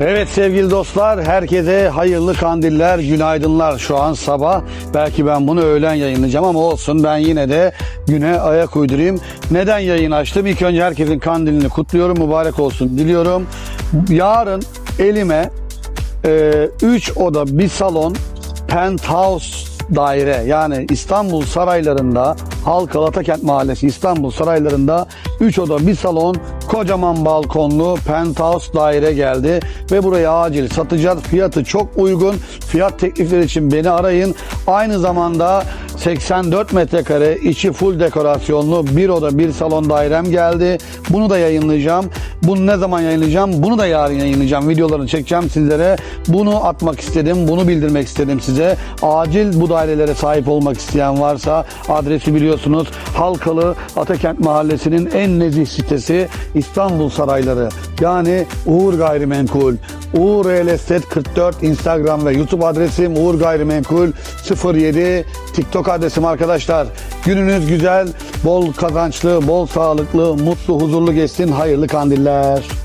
Evet sevgili dostlar, herkese hayırlı kandiller, günaydınlar. Şu an sabah. Belki ben bunu öğlen yayınlayacağım ama olsun ben yine de güne ayak uydurayım. Neden yayın açtım? İlk önce herkesin kandilini kutluyorum, mübarek olsun diliyorum. Yarın elime 3 oda, bir salon, penthouse daire yani İstanbul saraylarında Halkalı Atakent Mahallesi İstanbul saraylarında 3 oda bir salon kocaman balkonlu penthouse daire geldi ve burayı acil satacağız. Fiyatı çok uygun. Fiyat teklifleri için beni arayın. Aynı zamanda 84 metrekare içi full dekorasyonlu bir oda bir salon dairem geldi. Bunu da yayınlayacağım. Bunu ne zaman yayınlayacağım? Bunu da yarın yayınlayacağım. Videolarını çekeceğim sizlere. Bunu atmak istedim. Bunu bildirmek istedim size. Acil bu dairelere sahip olmak isteyen varsa adresi biliyorsunuz. Halkalı Atakent Mahallesi'nin en nezih sitesi İstanbul Sarayları. Yani Uğur Gayrimenkul. Uğur Real Estate 44 Instagram ve YouTube adresim Uğur Gayrimenkul 07 TikTok adresim arkadaşlar. Gününüz güzel, bol kazançlı, bol sağlıklı, mutlu, huzurlu geçsin. Hayırlı kandiller.